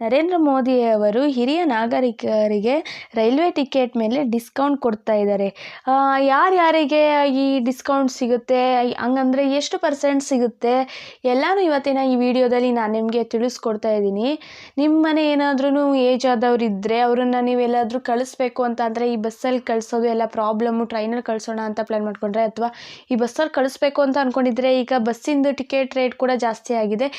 ನರೇಂದ್ರ ಮೋದಿಯವರು ಹಿರಿಯ ನಾಗರಿಕರಿಗೆ ರೈಲ್ವೆ ಟಿಕೆಟ್ ಮೇಲೆ ಡಿಸ್ಕೌಂಟ್ ಕೊಡ್ತಾ ಇದ್ದಾರೆ. ಯಾರ್ಯಾರಿಗೆ ಈ ಡಿಸ್ಕೌಂಟ್ ಸಿಗುತ್ತೆ? ಹಂಗಂದ್ರೆ ಎಷ್ಟು ಪರ್ಸೆಂಟ್ ಸಿಗುತ್ತೆ? ಎಲ್ಲನೂ ಇವತ್ತಿನ ಈ ವಿಡಿಯೋದಲ್ಲಿ ನಾನು ನಿಮಗೆ ತಿಳಿಸ್ಕೊಡ್ತಾ ಇದ್ದೀನಿ. ನಿಮ್ಮ ಮನೆ ಏನಾದ್ರೂ ಏಜ್ ಆದವ್ರು ಇದ್ದರೆ ಅವರನ್ನು ನೀವೆಲ್ಲಾದರೂ ಕಳಿಸ್ಬೇಕು ಅಂತ ಅಂದರೆ ಈ ಬಸ್ಸಲ್ಲಿ ಕಳಿಸೋದು ಎಲ್ಲ ಪ್ರಾಬ್ಲಮ್ಮು, ಟ್ರೈನಲ್ಲಿ ಕಳಿಸೋಣ ಅಂತ ಪ್ಲ್ಯಾನ್ ಮಾಡಿಕೊಂಡ್ರೆ ಅಥವಾ ಈ ಬಸ್ಸಲ್ಲಿ ಕಳಿಸ್ಬೇಕು ಅಂತ ಅಂದ್ಕೊಂಡಿದ್ರೆ ಈಗ ಬಸ್ಸಿಂದು ಟಿಕೆಟ್ ರೇಟ್ ಕೂಡ ಜಾಸ್ತಿ ಆಗಿದೆ.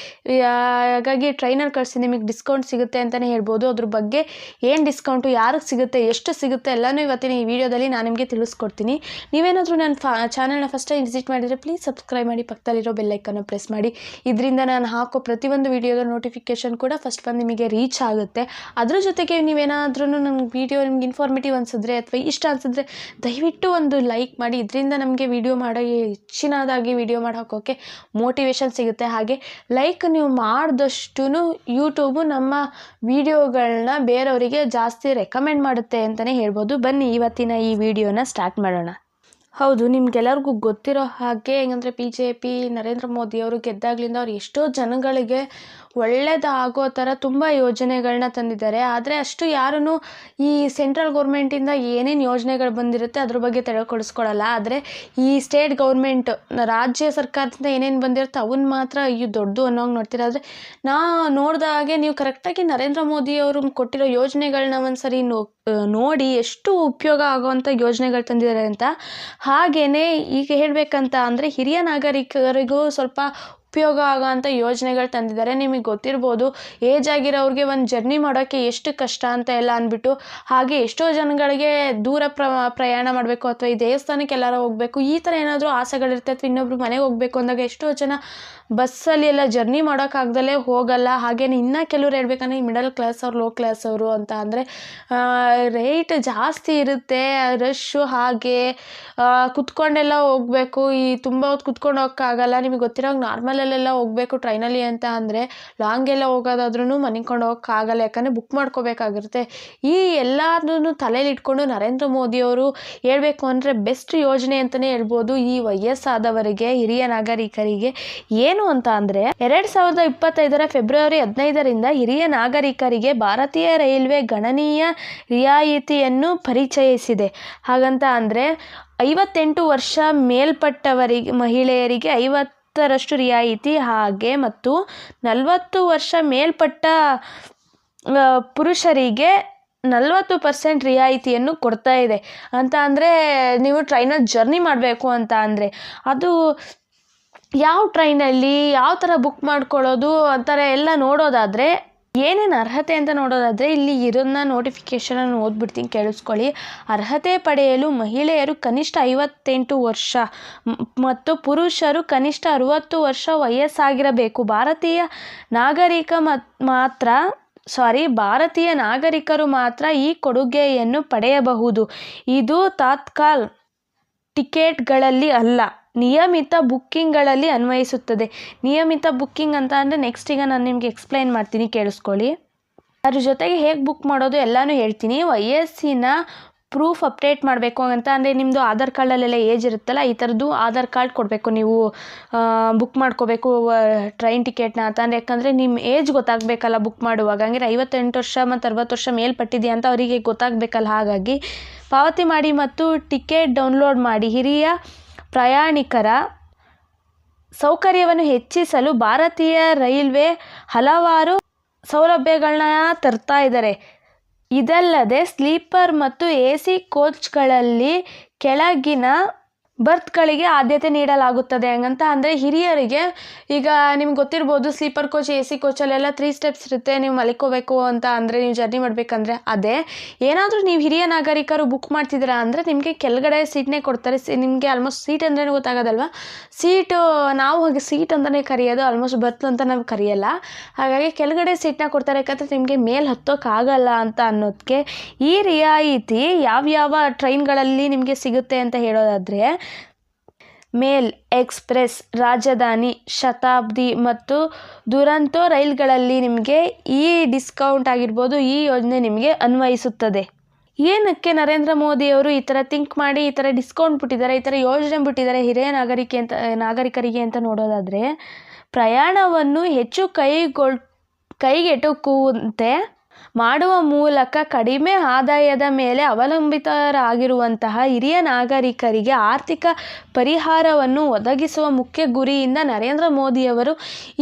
ಹಾಗಾಗಿ ಟ್ರೈನಲ್ಲಿ ಕಳಿಸಿ ನಿಮಗೆ ಡಿಸ್ಕೌಂಟ್ ಸಿಗುತ್ತೆ ಅಂತಲೇ ಹೇಳ್ಬೋದು. ಅದ್ರ ಬಗ್ಗೆ ಏನು ಡಿಸ್ಕೌಂಟು ಯಾರಿಗೆ ಸಿಗುತ್ತೆ, ಎಷ್ಟು ಸಿಗುತ್ತೆ ಎಲ್ಲನೂ ಇವತ್ತಿನ ಈ ವಿಡಿಯೋದಲ್ಲಿ ನಾನು ನಿಮಗೆ ತಿಳಿಸ್ಕೊಡ್ತೀನಿ. ನೀವೇನಾದರೂ ನನ್ನ ಫಾ ಚಾನಲ್ನ ಫಸ್ಟ್ ಟೈಮ್ ವಿಸಿಟ್ ಮಾಡಿದರೆ ಪ್ಲೀಸ್ ಸಬ್ಸ್ಕ್ರೈಬ್ ಮಾಡಿ, ಪಕ್ಕದಲ್ಲಿರೋ ಬೆಲ್ಲೈಕನ್ನು ಪ್ರೆಸ್ ಮಾಡಿ. ಇದರಿಂದ ನಾನು ಹಾಕೋ ಪ್ರತಿಯೊಂದು ವಿಡಿಯೋದ ನೋಟಿಫಿಕೇಷನ್ ಕೂಡ ಫಸ್ಟ್ ಬಂದು ನಿಮಗೆ ರೀಚ್ ಆಗುತ್ತೆ. ಅದ್ರ ಜೊತೆಗೆ ನೀವೇನಾದ್ರೂ ನನ್ನ ವಿಡಿಯೋ ನಿಮ್ಗೆ ಇನ್ಫಾರ್ಮೇಟಿವ್ ಅನಿಸಿದ್ರೆ ಅಥವಾ ಇಷ್ಟ ಅನಿಸಿದ್ರೆ ದಯವಿಟ್ಟು ಒಂದು ಲೈಕ್ ಮಾಡಿ. ಇದರಿಂದ ನಮಗೆ ವಿಡಿಯೋ ಮಾಡೋ ಹೆಚ್ಚಿನದಾಗಿ ವಿಡಿಯೋ ಮಾಡಿ ಹಾಕೋಕ್ಕೆ ಮೋಟಿವೇಶನ್ ಸಿಗುತ್ತೆ. ಹಾಗೆ ಲೈಕ್ ನೀವು ಮಾಡಿದಷ್ಟು ಯೂಟ್ಯೂಬು ನಮ್ಮ ವಿಡಿಯೋಗಳನ್ನ ಬೇರೆಯವರಿಗೆ ಜಾಸ್ತಿ ರೆಕಮೆಂಡ್ ಮಾಡುತ್ತೆ ಅಂತಲೇ ಹೇಳ್ಬೋದು. ಬನ್ನಿ ಇವತ್ತಿನ ಈ ವಿಡಿಯೋನ ಸ್ಟಾರ್ಟ್ ಮಾಡೋಣ. ಹೌದು, ನಿಮ್ಗೆಲ್ಲರಿಗೂ ಗೊತ್ತಿರೋ ಹಾಗೆ ಹೆಂಗಂದರೆ B J P Narendra Modi ಅವರು ಗೆದ್ದಾಗ್ಲಿಂದ ಅವ್ರು ಎಷ್ಟೋ ಜನಗಳಿಗೆ ಒಳ್ಳೆಯದಾಗೋ ಥರ ತುಂಬ ಯೋಜನೆಗಳನ್ನ ತಂದಿದ್ದಾರೆ. ಆದರೆ ಅಷ್ಟು ಯಾರೂ ಈ ಸೆಂಟ್ರಲ್ ಗೌರ್ಮೆಂಟಿಂದ ಏನೇನು ಯೋಜನೆಗಳು ಬಂದಿರುತ್ತೆ ಅದ್ರ ಬಗ್ಗೆ ತಿಳ್ಕೊಳಿಸ್ಕೊಳ್ಳಲ್ಲ ಆದರೆ ಈ ಸ್ಟೇಟ್ ಗೌರ್ಮೆಂಟ್, ರಾಜ್ಯ ಸರ್ಕಾರದಿಂದ ಏನೇನು ಬಂದಿರುತ್ತೆ ಅವನ್ನ ಮಾತ್ರ ಅಯ್ಯೋ ದೊಡ್ಡದು ಅನ್ನೋಂಗೆ ನೋಡ್ತೀರ. ಆದರೆ ನಾ ನೋಡಿದ ಹಾಗೆ ನೀವು ಕರೆಕ್ಟಾಗಿ ನರೇಂದ್ರ ಮೋದಿ ಅವರು ಕೊಟ್ಟಿರೋ ಯೋಜನೆಗಳನ್ನ ಒಂದು ಸರಿ ನೋಡಿ ಎಷ್ಟು ಉಪಯೋಗ ಆಗೋವಂಥ ಯೋಜನೆಗಳು ತಂದಿದ್ದಾರೆ ಅಂತ. ಹಾಗೆಯೇ ಈಗ ಹೇಳಬೇಕಂತ ಅಂದರೆ ಹಿರಿಯ ನಾಗರಿಕರಿಗೂ ಸ್ವಲ್ಪ ಉಪಯೋಗ ಆಗೋವಂಥ ಯೋಜನೆಗಳು ತಂದಿದ್ದಾರೆ. ನಿಮಗೆ ಗೊತ್ತಿರ್ಬೋದು, ಏಜ್ ಆಗಿರೋರಿಗೆ ಒಂದು ಜರ್ನಿ ಮಾಡೋಕ್ಕೆ ಎಷ್ಟು ಕಷ್ಟ ಅಂತ ಎಲ್ಲ ಅಂದ್ಬಿಟ್ಟು, ಹಾಗೆ ಎಷ್ಟೋ ಜನಗಳಿಗೆ ದೂರ ಪ್ರ, ಪ್ರಯಾಣ ಮಾಡಬೇಕು ಅಥವಾ ಈ ದೇವಸ್ಥಾನಕ್ಕೆ ಎಲ್ಲರೂ ಹೋಗಬೇಕು, ಈ ಥರ ಏನಾದರೂ ಆಸೆಗಳಿರುತ್ತೆ ಅಥವಾ ಇನ್ನೊಬ್ರು ಮನೆಗೆ ಹೋಗಬೇಕು ಅಂದಾಗ ಎಷ್ಟೋ ಜನ ಬಸ್ಸಲ್ಲಿ ಎಲ್ಲ ಜರ್ನಿ ಮಾಡೋಕ್ಕಾಗ್ದಲೇ ಹೋಗಲ್ಲ. ಹಾಗೇ ಇನ್ನೂ ಕೆಲವ್ರು ಹೇಳ್ಬೇಕಂದ್ರೆ ಮಿಡಲ್ ಕ್ಲಾಸ್ ಅವ್ರು ಲೋ ಕ್ಲಾಸ್ ಅವರು ಅಂತ ಅಂದರೆ ರೇಟ್ ಜಾಸ್ತಿ ಇರುತ್ತೆ. ರಶ್ಶು ಹಾಗೆ ಕುತ್ಕೊಂಡೆಲ್ಲ ಹೋಗಬೇಕು. ಈ ತುಂಬ ಹೊತ್ತು ಕುತ್ಕೊಂಡು ಹೋಗೋಕ್ಕಾಗಲ್ಲ. ನಿಮಗೆ ಗೊತ್ತಿರೋ ಹಾಗೆ ನಾರ್ಮಲಲ್ಲೆಲ್ಲ ಹೋಗಬೇಕು ಟ್ರೈನಲ್ಲಿ ಅಂತ ಅಂದರೆ ಲಾಂಗೆಲ್ಲ ಹೋಗೋದಾದ್ರೂ ಮನಿಕೊಂಡು ಹೋಗೋಕ್ಕಾಗಲ್ಲ, ಯಾಕಂದರೆ ಬುಕ್ ಮಾಡ್ಕೋಬೇಕಾಗಿರುತ್ತೆ. ಈ ಎಲ್ಲದನ್ನು ತಲೆಯಲ್ಲಿ ಇಟ್ಕೊಂಡು ನರೇಂದ್ರ ಮೋದಿಯವರು ಹೇಳಬೇಕು ಅಂದರೆ ಬೆಸ್ಟ್ ಯೋಜನೆ ಅಂತಲೇ ಹೇಳ್ಬೋದು ಈ ವಯಸ್ಸಾದವರಿಗೆ, ಹಿರಿಯ ನಾಗರಿಕರಿಗೆ. ಏನು ಅಂತ ಅಂದರೆ ಎರಡು ಸಾವಿರದ ಇಪ್ಪತ್ತೈದರ ಫೆಬ್ರವರಿ ಹದಿನೈದರಿಂದ ಹಿರಿಯ ನಾಗರಿಕರಿಗೆ ಭಾರತೀಯ ರೈಲ್ವೆ ಗಣನೀಯ ರಿಯಾಯಿತಿಯನ್ನು ಪರಿಚಯಿಸಿದೆ. ಹಾಗಂತ ಅಂದರೆ ಐವತ್ತೆಂಟು ವರ್ಷ ಮೇಲ್ಪಟ್ಟವರಿಗೆ, ಮಹಿಳೆಯರಿಗೆ ಐವತ್ತರಷ್ಟು ರಿಯಾಯಿತಿ ಹಾಗೆ ಮತ್ತು ನಲವತ್ತು ವರ್ಷ ಮೇಲ್ಪಟ್ಟ ಪುರುಷರಿಗೆ ನಲವತ್ತು ಪರ್ಸೆಂಟ್ ರಿಯಾಯಿತಿಯನ್ನು ಕೊಡ್ತಾ ಇದೆ. ಅಂತ ಅಂದರೆ ನೀವು ಟ್ರೈನಲ್ಲಿ ಜರ್ನಿ ಮಾಡಬೇಕು ಅಂತ ಅಂದರೆ ಅದು ಯಾವ ಟ್ರೈನಲ್ಲಿ, ಯಾವ ಥರ ಬುಕ್ ಮಾಡ್ಕೊಳ್ಳೋದು, ಆ ಥರ ಎಲ್ಲ ನೋಡೋದಾದರೆ ಏನೇನು ಅರ್ಹತೆ ಅಂತ ನೋಡೋದಾದರೆ ಇಲ್ಲಿ ಇರೋದನ್ನ ನೋಟಿಫಿಕೇಷನನ್ನು ಓದ್ಬಿಡ್ತೀನಿ, ಕೇಳಿಸ್ಕೊಳ್ಳಿ. ಅರ್ಹತೆ ಪಡೆಯಲು ಮಹಿಳೆಯರು ಕನಿಷ್ಠ ಐವತ್ತೆಂಟು ವರ್ಷ ಮತ್ತು ಪುರುಷರು ಕನಿಷ್ಠ ಅರುವತ್ತು ವರ್ಷ ವಯಸ್ಸಾಗಿರಬೇಕು. ಭಾರತೀಯ ನಾಗರಿಕ ಮಾತ್ರ ಸಾರಿ ಭಾರತೀಯ ನಾಗರಿಕರು ಮಾತ್ರ ಈ ಕೊಡುಗೆಯನ್ನು ಪಡೆಯಬಹುದು. ಇದು ತಾತ್ಕಾಲ್ ಟಿಕೆಟ್ಗಳಲ್ಲಿ ಅಲ್ಲ. ನಿಯಮಿತ ಬುಕ್ಕಿಂಗ್ಗಳಲ್ಲಿ ಅನ್ವಯಿಸುತ್ತದೆ. ನಿಯಮಿತ ಬುಕ್ಕಿಂಗ್ ಅಂತ ಅಂದರೆ ನೆಕ್ಸ್ಟ್ ಈಗ ನಾನು ನಿಮಗೆ ಎಕ್ಸ್ಪ್ಲೈನ್ ಮಾಡ್ತೀನಿ, ಕೇಳಿಸ್ಕೊಳ್ಳಿ. ಅದ್ರ ಜೊತೆಗೆ ಹೇಗೆ ಬುಕ್ ಮಾಡೋದು ಎಲ್ಲನೂ ಹೇಳ್ತೀನಿ. ವಯಸ್ಸಿನ ಪ್ರೂಫ್ ಅಪ್ಡೇಟ್ ಮಾಡಬೇಕು ಅಂತ ಅಂದರೆ ನಿಮ್ಮದು ಆಧಾರ್ ಕಾರ್ಡಲ್ಲೆಲ್ಲ ಏಜ್ ಇರುತ್ತಲ್ಲ, ಈ ಥರದ್ದು ಆಧಾರ್ ಕಾರ್ಡ್ ಕೊಡಬೇಕು ನೀವು. ಬುಕ್ ಮಾಡ್ಕೋಬೇಕು ಟ್ರೈನ್ ಟಿಕೆಟ್ನ ಅಂತ ಅಂದರೆ, ಯಾಕಂದರೆ ನಿಮ್ಮ ಏಜ್ ಗೊತ್ತಾಗಬೇಕಲ್ಲ ಬುಕ್ ಮಾಡುವಾಗ. ಹಂಗೆ ಐವತ್ತೆಂಟು ವರ್ಷ ಮತ್ತು ಅರವತ್ತು ವರ್ಷ ಮೇಲ್ಪಟ್ಟಿದೆಯಾ ಅಂತ ಅವರಿಗೆ ಗೊತ್ತಾಗಬೇಕಲ್ಲ. ಹಾಗಾಗಿ ಪಾವತಿ ಮಾಡಿ ಮತ್ತು ಟಿಕೆಟ್ ಡೌನ್ಲೋಡ್ ಮಾಡಿ. ಹಿರಿಯ ಪ್ರಯಾಣಿಕರ ಸೌಕರ್ಯವನ್ನು ಹೆಚ್ಚಿಸಲು ಭಾರತೀಯ ರೈಲ್ವೆ ಹಲವಾರು ಸೌಲಭ್ಯಗಳನ್ನ ತರ್ತಾ ಇದ್ದಾರೆ. ಇದಲ್ಲದೆ ಸ್ಲೀಪರ್ ಮತ್ತು ಎ ಸಿ ಕೋಚ್ಗಳಲ್ಲಿ ಕೆಳಗಿನ ಬರ್ತ್ಗಳಿಗೆ ಆದ್ಯತೆ ನೀಡಲಾಗುತ್ತದೆ ಹಂಗಂತ ಅಂದರೆ ಹಿರಿಯರಿಗೆ ಈಗ ನಿಮ್ಗೆ ಗೊತ್ತಿರ್ಬೋದು ಸ್ಲೀಪರ್ ಕೋಚ್ ಎ ಸಿ ಕೋಚಲ್ಲೆಲ್ಲ ತ್ರೀ ಸ್ಟೆಪ್ಸ್ ಇರುತ್ತೆ. ನೀವು ಮಲಿಕೋಬೇಕು ಅಂತ ಅಂದರೆ ನೀವು ಜರ್ನಿ ಮಾಡಬೇಕಂದ್ರೆ ಅದೇ. ಏನಾದರೂ ನೀವು ಹಿರಿಯ ನಾಗರಿಕರು ಬುಕ್ ಮಾಡ್ತಿದ್ದೀರಾ ಅಂದರೆ ನಿಮಗೆ ಕೆಳಗಡೆ ಸೀಟ್ನೇ ಕೊಡ್ತಾರೆ. ನಿಮಗೆ ಆಲ್ಮೋಸ್ಟ್ ಸೀಟ್ ಅಂದರೆ ಗೊತ್ತಾಗೋದಲ್ವ? ಸೀಟು ನಾವು ಹಾಗೆ ಸೀಟ್ ಅಂತಲೇ ಕರೆಯೋದು ಆಲ್ಮೋಸ್ಟ್ ಬರ್ತ್ ಅಂತ ನಾವು ಕರೆಯಲ್ಲ. ಹಾಗಾಗಿ ಕೆಳಗಡೆ ಸೀಟ್ನ ಕೊಡ್ತಾರೆ. ಯಾಕಂದರೆ ನಿಮಗೆ ಮೇಲೆ ಹತ್ತೋಕ್ಕಾಗಲ್ಲ ಅಂತ ಅನ್ನೋದಕ್ಕೆ ಈ ರಿಯಾಯಿತಿ ಯಾವ್ಯಾವ ಟ್ರೈನ್ಗಳಲ್ಲಿ ನಿಮಗೆ ಸಿಗುತ್ತೆ ಅಂತ ಹೇಳೋದಾದರೆ ಮೇಲ್ ಎಕ್ಸ್ಪ್ರೆಸ್ ರಾಜಧಾನಿ ಶತಾಬ್ದಿ ಮತ್ತು ದುರಂತೋ ರೈಲ್ಗಳಲ್ಲಿ ನಿಮಗೆ ಈ ಡಿಸ್ಕೌಂಟ್ ಆಗಿರ್ಬೋದು, ಈ ಯೋಜನೆ ನಿಮಗೆ ಅನ್ವಯಿಸುತ್ತದೆ. ಏನಕ್ಕೆ ನರೇಂದ್ರ ಮೋದಿಯವರು ಈ ಥರ ಥಿಂಕ್ ಮಾಡಿ, ಈ ಥರ ಡಿಸ್ಕೌಂಟ್ ಬಿಟ್ಟಿದ್ದಾರೆ, ಈ ಥರ ಯೋಜನೆ ಬಿಟ್ಟಿದ್ದಾರೆ ಹಿರಿಯ ನಾಗರಿಕೆ ಅಂತ, ನಾಗರಿಕರಿಗೆ ಅಂತ ನೋಡೋದಾದರೆ, ಪ್ರಯಾಣವನ್ನು ಹೆಚ್ಚು ಕೈಗೊಳ್, ಕೈಗೆಟುಕುವಂತೆ ಮಾಡುವ ಮೂಲಕ ಕಡಿಮೆ ಆದಾಯದ ಮೇಲೆ ಅವಲಂಬಿತರಾಗಿರುವಂತಹ ಹಿರಿಯ ನಾಗರಿಕರಿಗೆ ಆರ್ಥಿಕ ಪರಿಹಾರವನ್ನು ಒದಗಿಸುವ ಮುಖ್ಯ ಗುರಿಯಿಂದ ನರೇಂದ್ರ ಮೋದಿಯವರು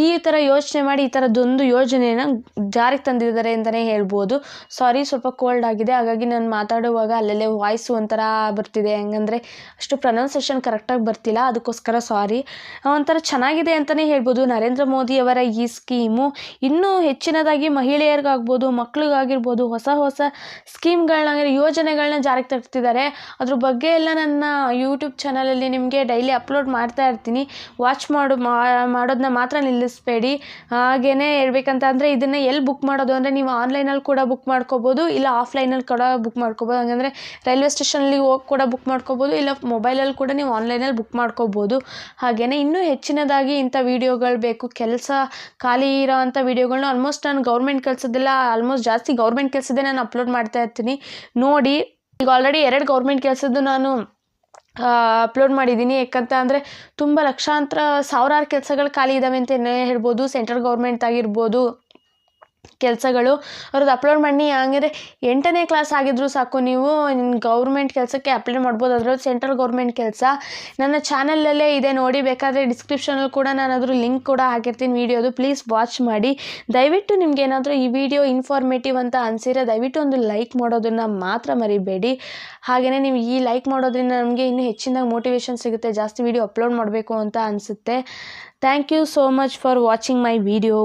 ಈ ಥರ ಯೋಚನೆ ಮಾಡಿ, ಈ ಥರದ್ದೊಂದು ಯೋಜನೆಯನ್ನು ಜಾರಿಗೆ ತಂದಿದ್ದಾರೆ ಅಂತಲೇ ಹೇಳ್ಬೋದು. ಸಾರಿ ಸ್ವಲ್ಪ ಕೋಲ್ಡ್ ಆಗಿದೆ. ಹಾಗಾಗಿ ನಾನು ಮಾತಾಡುವಾಗ ಅಲ್ಲಲ್ಲೇ ವಾಯ್ಸ್ ಒಂಥರ ಬರ್ತಿದೆ. ಹೆಂಗಂದರೆ ಅಷ್ಟು ಪ್ರೊನೌನ್ಸೇಷನ್ ಕರೆಕ್ಟಾಗಿ ಬರ್ತಿಲ್ಲ. ಅದಕ್ಕೋಸ್ಕರ ಸಾರಿ ಒಂಥರ ಚೆನ್ನಾಗಿದೆ ಅಂತಲೇ ಹೇಳ್ಬೋದು. ನರೇಂದ್ರ ಮೋದಿಯವರ ಈ ಸ್ಕೀಮು ಇನ್ನೂ ಹೆಚ್ಚಿನದಾಗಿ ಮಹಿಳೆಯರಿಗಾಗ್ಬೋದು ಮಕ್ಳಿಗಾಗಿರ್ಬೋದು ಹೊಸ ಹೊಸ ಸ್ಕೀಮ್ಗಳನ್ನ ಯೋಜನೆಗಳನ್ನ ಜಾರಿಗೆ ತರ್ತಿದ್ದಾರೆ. ಅದ್ರ ಬಗ್ಗೆ ಎಲ್ಲ ನನ್ನ ಯೂಟ್ಯೂಬ್ ಚಾನಲಲ್ಲಿ ನಿಮಗೆ ಡೈಲಿ ಅಪ್ಲೋಡ್ ಮಾಡ್ತಾ ಇರ್ತೀನಿ. ವಾಚ್ ಮಾಡು ಮಾಡೋದನ್ನ ಮಾತ್ರ ನಿಲ್ಲಿಸಬೇಡಿ. ಹಾಗೇನೆ ಹೇಳ್ಬೇಕಂತ ಅಂದರೆ ಇದನ್ನು ಎಲ್ಲಿ ಬುಕ್ ಮಾಡೋದು ಅಂದರೆ ನೀವು ಆನ್ಲೈನಲ್ಲಿ ಕೂಡ ಬುಕ್ ಮಾಡ್ಕೋಬೋದು, ಇಲ್ಲ ಆಫ್ಲೈನಲ್ಲಿ ಕೂಡ ಬುಕ್ ಮಾಡ್ಕೋಬೋದು. ಹಾಗಂದರೆ ರೈಲ್ವೆ ಸ್ಟೇಷನಲ್ಲಿ ಹೋಗಿ ಕೂಡ ಬುಕ್ ಮಾಡ್ಕೋಬೋದು, ಇಲ್ಲ ಮೊಬೈಲಲ್ಲಿ ಕೂಡ ನೀವು ಆನ್ಲೈನಲ್ಲಿ ಬುಕ್ ಮಾಡ್ಕೋಬೋದು. ಹಾಗೆಯೇ ಇನ್ನೂ ಹೆಚ್ಚಿನದಾಗಿ ಇಂಥ ವೀಡಿಯೋಗಳು ಬೇಕು. ಕೆಲಸ ಖಾಲಿ ಇರೋ ಅಂಥ ವೀಡಿಯೋಗಳನ್ನ ಆಲ್ಮೋಸ್ಟ್ ನಾನು ಗೌರ್ಮೆಂಟ್ ಕೆಲಸದೆಲ್ಲ ಆಲ್ಮೋಸ್ಟ್ ಜಾಸ್ತಿ ಗೌರ್ಮೆಂಟ್ ಕೆಲಸದೇ ನಾನು ಅಪ್ಲೋಡ್ ಮಾಡ್ತಾ ಇರ್ತೀನಿ. ನೋಡಿ, ಈಗ ಆಲ್ರೆಡಿ ಎರಡು ಗೌರ್ಮೆಂಟ್ ಕೆಲಸದ್ದು ನಾನು ಅಪ್ಲೋಡ್ ಮಾಡಿದ್ದೀನಿ. ಯಾಕಂತ ಅಂದರೆ ತುಂಬ ಲಕ್ಷಾಂತರ ಸಾವಿರಾರು ಕೆಲಸಗಳು ಖಾಲಿ ಇದ್ದಾವೆ ಅಂತಲೇ ಹೇಳ್ಬೋದು. ಸೆಂಟ್ರಲ್ ಗೌರ್ಮೆಂಟ್ ಆಗಿರ್ಬೋದು ಕೆಲಸಗಳು. ಅವ್ರದ್ದು ಅಪ್ಲೋಡ್ ಮಾಡಿ ಹಂಗಿದ್ರೆ ಎಂಟನೇ ಕ್ಲಾಸ್ ಆಗಿದ್ದರೂ ಸಾಕು ನೀವು ಗೌರ್ಮೆಂಟ್ ಕೆಲಸಕ್ಕೆ ಅಪ್ಲೈ ಮಾಡ್ಬೋದು. ಅದರಲ್ಲಿ ಸೆಂಟ್ರಲ್ ಗೌರ್ಮೆಂಟ್ ಕೆಲಸ. ನನ್ನ ಚಾನಲಲ್ಲೇ ಇದೆ ನೋಡಿ, ಬೇಕಾದರೆ ಡಿಸ್ಕ್ರಿಪ್ಷನಲ್ಲಿ ಕೂಡ ನಾನು ಅದ್ರ ಲಿಂಕ್ ಕೂಡ ಹಾಕಿರ್ತೀನಿ ವೀಡಿಯೋದು ಪ್ಲೀಸ್ ವಾಚ್ ಮಾಡಿ. ದಯವಿಟ್ಟು ನಿಮ್ಗೆ ಏನಾದರೂ ಈ ವಿಡಿಯೋ ಇನ್ಫಾರ್ಮೇಟಿವ್ ಅಂತ ಅನಿಸಿದ್ರೆ ದಯವಿಟ್ಟು ಒಂದು ಲೈಕ್ ಮಾಡೋದನ್ನು ಮಾತ್ರ ಮರಿಬೇಡಿ. ಹಾಗೆಯೇ ನೀವು ಈ ಲೈಕ್ ಮಾಡೋದ್ರಿಂದ ನಮಗೆ ಇನ್ನೂ ಹೆಚ್ಚಿನ ಮೋಟಿವೇಶನ್ ಸಿಗುತ್ತೆ, ಜಾಸ್ತಿ ವೀಡಿಯೋ ಅಪ್ಲೋಡ್ ಮಾಡಬೇಕು ಅಂತ ಅನಿಸುತ್ತೆ. Thank you so much for watching my video